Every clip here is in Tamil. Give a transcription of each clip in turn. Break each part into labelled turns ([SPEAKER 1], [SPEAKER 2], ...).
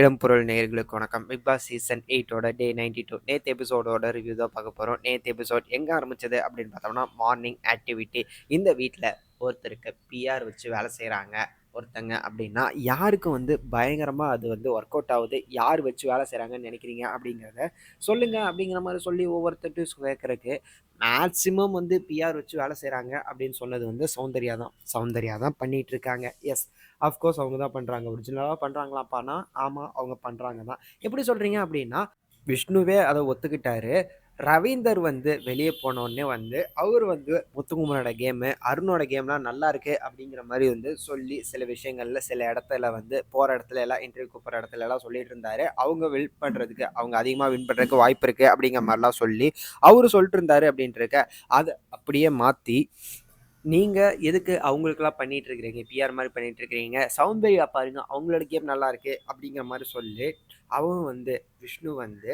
[SPEAKER 1] இடம்பொருள் நேயர்களுக்கு வணக்கம். பிக் பாஸ் சீசன் எயிட்டோட டே நைன்டி டூ நேற்று எபிசோடோட ரிவ்யூ தான் பார்க்க போகிறோம் நேற்று எபிசோட் எங்கே ஆரம்பிச்சது அப்படின்னு பார்த்தோம்னா மார்னிங் ஆக்டிவிட்டி இந்த வீட்டில் ஒருத்தருக்கு பிஆர் வச்சு வேலை செய்கிறாங்க ஒருத்தங்க அப்படின்னா யாருக்கு வந்து பயங்கரமாக அது வந்து ஒர்க் அவுட் ஆகுது? யார் வச்சு வேலை செய்கிறாங்கன்னு நினைக்கிறீங்க அப்படிங்கிறத சொல்லுங்கள் அப்படிங்கிற மாதிரி சொல்லி ஒவ்வொருத்தட்டும் கேட்குறக்கு மேக்ஸிமம் வந்து பிஆர் வச்சு வேலை செய்கிறாங்க அப்படின்னு சொன்னது வந்து சௌந்தர்யா தான். சௌந்தர்யா தான் பண்ணிகிட்டு இருக்காங்க. எஸ் அஃப்கோர்ஸ் அவங்க தான் பண்ணுறாங்க ஒரிஜினலாக பண்ணுறாங்களாப்பானா ஆமாம் அவங்க பண்ணுறாங்க தான். எப்படி சொல்கிறீங்க அப்படின்னா விஷ்ணுவே அதை ஒத்துக்கிட்டாரு. ரவீந்தர் வந்து வெளியே போனோடனே வந்து அவர் வந்து முத்துக்குமரோட கேமு அருணோட கேம்லாம் நல்லா இருக்கு அப்படிங்கிற மாதிரி வந்து சொல்லி சில விஷயங்கள்ல சில இடத்துல வந்து போகிற இடத்துல எல்லாம் இன்டர்வியூ கூப்பிட்ற இடத்துல எல்லாம் சொல்லிட்டு இருந்தாரு. அவங்க வின் பண்ணுறதுக்கு அவங்க அதிகமாக வின் பண்ணுறதுக்கு வாய்ப்பு இருக்கு அப்படிங்கிற மாதிரிலாம் சொல்லி அவரு சொல்லிட்டு இருந்தாரு அப்படின்ட்டு அதை அப்படியே மாற்றி நீங்கள் எதுக்கு அவங்களுக்கெல்லாம் பண்ணிட்டு இருக்கிறீங்க? பிஆர் மாதிரி பண்ணிட்டு இருக்கிறீங்க. சௌந்தர்யா பாருங்க அவங்களோட கேம் நல்லா இருக்கு அப்படிங்கிற மாதிரி சொல்லி அவன் வந்து விஷ்ணு வந்து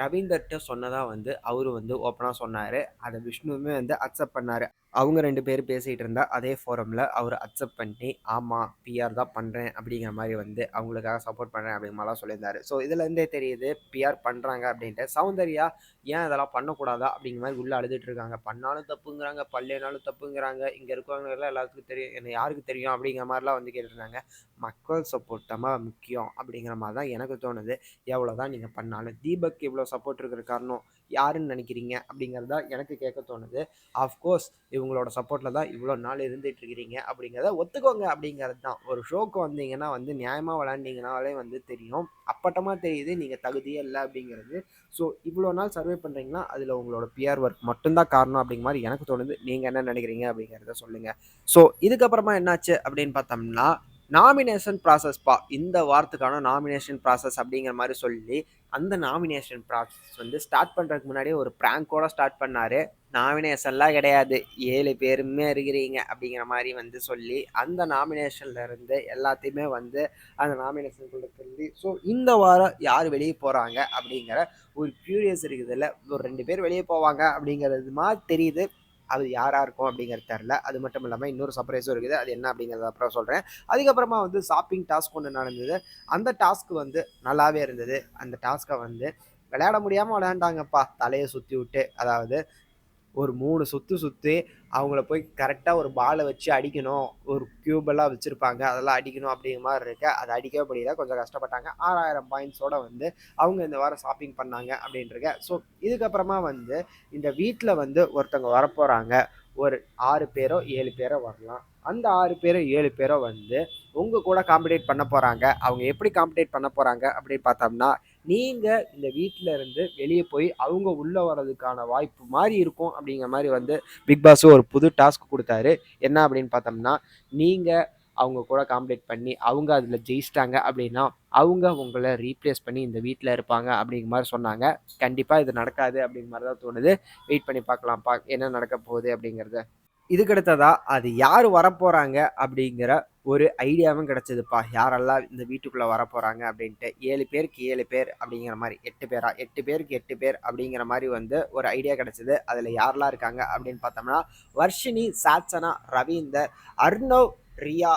[SPEAKER 1] ரவீந்தர்கிட்ட சொன்னதாக வந்து அவர் வந்து ஓப்பனாக சொன்னார். அதை விஷ்ணுவுமே வந்து அக்செப்ட் பண்ணார். அவங்க ரெண்டு பேரும் பேசிகிட்டு இருந்தா அதே ஃபோரமில் அவர் அக்செப்ட் பண்ணி ஆமாம் பிஆர் தான் பண்ணுறேன் அப்படிங்கிற மாதிரி வந்து அவங்களுக்காக சப்போர்ட் பண்ணுறேன் அப்படிங்கிற மாதிரிலாம் ஸோ இதுலேருந்தே தெரியுது பிஆர் பண்ணுறாங்க அப்படின்ட்டு. சௌந்தர்யா ஏன் இதெல்லாம் பண்ணக்கூடாதா அப்படிங்கிற மாதிரி உள்ளே அழுதுட்டு இருக்காங்க. பண்ணாலும் தப்புங்கிறாங்க பள்ளினாலும் தப்புங்கிறாங்க. இங்கே இருக்கவங்க எல்லாம் எல்லாத்துக்கும் தெரியும் என்ன யாருக்கு தெரியும் அப்படிங்கிற மாதிரிலாம் வந்து கேட்டுருந்தாங்க மக்கள் சப்போர்ட் தான் முக்கியம் அப்படிங்கிற மாதிரி தான் எனக்கு தோணுது. எவ்வளோ தான் நீங்கள் பண்ணாலும். தீபக் இவ்வளோ சப்போர்ட் இருக்கிற காரணம் யாருன்னு நினைக்கிறீங்க அப்படிங்கிறது தான் எனக்கு கேட்க தோணுது. ஆஃப்கோர்ஸ் இவங்களோட சப்போர்ட்டில் தான் இவ்வளோ நாள் இருந்துகிட்டு இருக்கிறீங்க அப்படிங்கிறத ஒத்துக்கோங்க அப்படிங்கிறது தான். ஒரு ஷோக்கு வந்தீங்கன்னா வந்து நியாயமாக விளாண்டிங்கனாலே வந்து தெரியும். அப்பட்டமாக தெரியுது நீங்கள் தகுதியே இல்லை அப்படிங்கிறது. ஸோ இவ்வளோ நாள் சர்வே பண்ணுறீங்கன்னா அதில் உங்களோட பிஆர் ஒர்க் மட்டும்தான் காரணம் அப்படிங்கிற மாதிரி எனக்கு தோணுது. நீங்கள் என்ன நினைக்கிறீங்க அப்படிங்கிறத சொல்லுங்கள் ஸோ இதுக்கப்புறமா என்னாச்சு அப்படின்னு பார்த்தோம்னா நாமினேஷன் ப்ராசஸ்ப்பா இந்த வாரத்துக்கான நாமினேஷன் ப்ராசஸ் அப்படிங்கிற மாதிரி சொல்லி அந்த நாமினேஷன் ப்ராசஸ் வந்து ஸ்டார்ட் பண்ணுறதுக்கு முன்னாடியே ஒரு ப்ராங்கோட ஸ்டார்ட் பண்ணார். நாமினேஷன்லாம் கிடையாது. ஏழு பேருமே இருக்கிறீங்க அப்படிங்கிற மாதிரி வந்து சொல்லி அந்த நாமினேஷன்ல இருந்து எல்லாத்தையுமே வந்து அந்த நாமினேஷனுக்குள்ள சொல்லி ஸோ இந்த வாரம் யார் வெளியே போகிறாங்க அப்படிங்கிற ஒரு க்யூரியஸ் இருக்குதுல்ல ஒரு ரெண்டு பேர் வெளியே போவாங்க அப்படிங்கிறது மாதிரி தெரியுது. அது யாராக இருக்கும் அப்படிங்கிறது தெரில அது மட்டும் இல்லாமல் இன்னொரு சர்ப்ரைஸும் இருக்குது. அது என்ன அப்படிங்கிறத அப்புறம் சொல்கிறேன் அதுக்கப்புறமா வந்து ஷாப்பிங் டாஸ்க் ஒன்று நடந்தது. அந்த டாஸ்க் வந்து நல்லாவே இருந்தது. அந்த டாஸ்க்கை வந்து விளையாட முடியாமல் விளையாண்டாங்கப்பா. தலையை சுற்றி விட்டு. அதாவது ஒரு மூணு சுற்று சுற்றி அவங்கள போய் கரெக்டாக ஒரு பாலை வச்சு அடிக்கணும். ஒரு க்யூபெல்லாம் வச்சுருப்பாங்க. அதெல்லாம் அடிக்கணும் அப்படிங்கிற மாதிரி இருக்கு அதை அடிக்கவே முடியல. கொஞ்சம் கஷ்டப்பட்டாங்க. ஆறாயிரம் பாயிண்ட்ஸோட வந்து அவங்க இந்த வாரம் ஷாப்பிங் பண்ணாங்க அப்படின்ட்டுருக்க ஸோ இதுக்கப்புறமா வந்து இந்த வீட்டில் வந்து ஒருத்தவங்க வரப்போகிறாங்க ஒரு ஆறு பேரோ ஏழு பேரோ வரலாம். அந்த ஆறு பேரோ ஏழு பேரோ வந்து உங்கள் கூட காம்படேட் பண்ண போகிறாங்க அவங்க எப்படி காம்படேட் பண்ண போகிறாங்க அப்படின்னு பார்த்தோம்னா நீங்கள் இந்த வீட்டில் இருந்து வெளியே போய் அவங்க உள்ளே வர்றதுக்கான வாய்ப்பு மாதிரி இருக்கும் அப்படிங்கிற மாதிரி வந்து பிக் பாஸ் ஒரு புது டாஸ்க் கொடுத்தாரு. என்ன அப்படின்னு பார்த்தோம்னா நீங்கள் அவங்க கூட காம்படேட் பண்ணி அவங்க அதில் ஜெயிச்சிட்டாங்க அப்படின்னா அவங்க உங்களை ரீப்ளேஸ் பண்ணி இந்த வீட்டில் இருப்பாங்க அப்படிங்கிற மாதிரி சொன்னாங்க. கண்டிப்பாக இது நடக்காது அப்படிங்கிற மாதிரி தான் தோணுது. வெயிட் பண்ணி பார்க்கலாம் பா என்ன நடக்க போகுது அப்படிங்கிறத. இதுக்கடுத்ததா அது யார் வரப்போகிறாங்க அப்படிங்கிற ஒரு ஐடியாவும் கிடச்சிதுப்பா. யாரெல்லாம் இந்த வீட்டுக்குள்ளே வரப்போகிறாங்க அப்படின்ட்டு ஏழு பேருக்கு ஏழு பேர் அப்படிங்கிற மாதிரி எட்டு பேரா? எட்டு பேருக்கு எட்டு பேர் அப்படிங்கிற மாதிரி வந்து ஒரு ஐடியா கிடச்சிது. அதில் யாரெல்லாம் இருக்காங்க அப்படின்னு பார்த்தோம்னா வர்ஷினி சாட்சனா ரவீந்தர் அர்ணவ் ரியா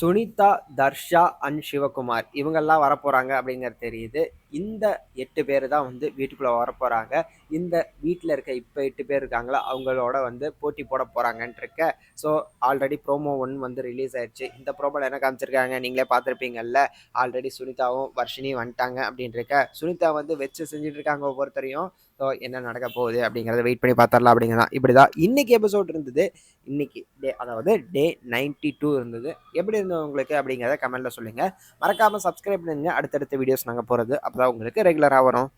[SPEAKER 1] சுனிதா தர்ஷா அண்ட் சிவகுமார். இவங்கெல்லாம் வரப்போகிறாங்க அப்படிங்கிறது தெரியுது. இந்த எட்டு பேர் தான் வந்து வீட்டுக்குள்ளே வரப்போகிறாங்க இந்த வீட்டில் இருக்க இப்போ எட்டு பேர் இருக்காங்களா அவங்களோட வந்து போட்டி போட போகிறாங்கன்ட்டுருக்க ஸோ ஆல்ரெடி ப்ரோமோ ஒன் வந்து ரிலீஸ் ஆயிடுச்சு. இந்த ப்ரோமோவில் என்ன காமிச்சிருக்காங்க நீங்களே பார்த்துருப்பீங்கல்ல ஆல்ரெடி சுனிதாவும் வர்ஷினியும் வந்துட்டாங்க அப்படின்ட்டுருக்க சுனிதா வந்து வச்சு செஞ்சுட்டு இருக்காங்க ஒவ்வொருத்தரையும். ஸோ என்ன நடக்க போகுது அப்படிங்கிறத வெயிட் பண்ணி பார்த்துடலாம் அப்படிங்கிறதான் இப்படி தான் இன்றைக்கி எபிசோட் இருந்தது. இன்றைக்கி டே அதாவது டே நைன்ட்டி டூ இருந்தது. எப்படி இருந்தது உங்களுக்கு அப்படிங்கிறத கமெண்ட்டில் சொல்லுங்கள் மறக்காமல் சப்ஸ்கிரைப் பண்ணுங்க. அடுத்தடுத்த வீடியோஸ் நாங்கள் போகிறது அப்போ தான் உங்களுக்கு ரெகுலராக வரும்.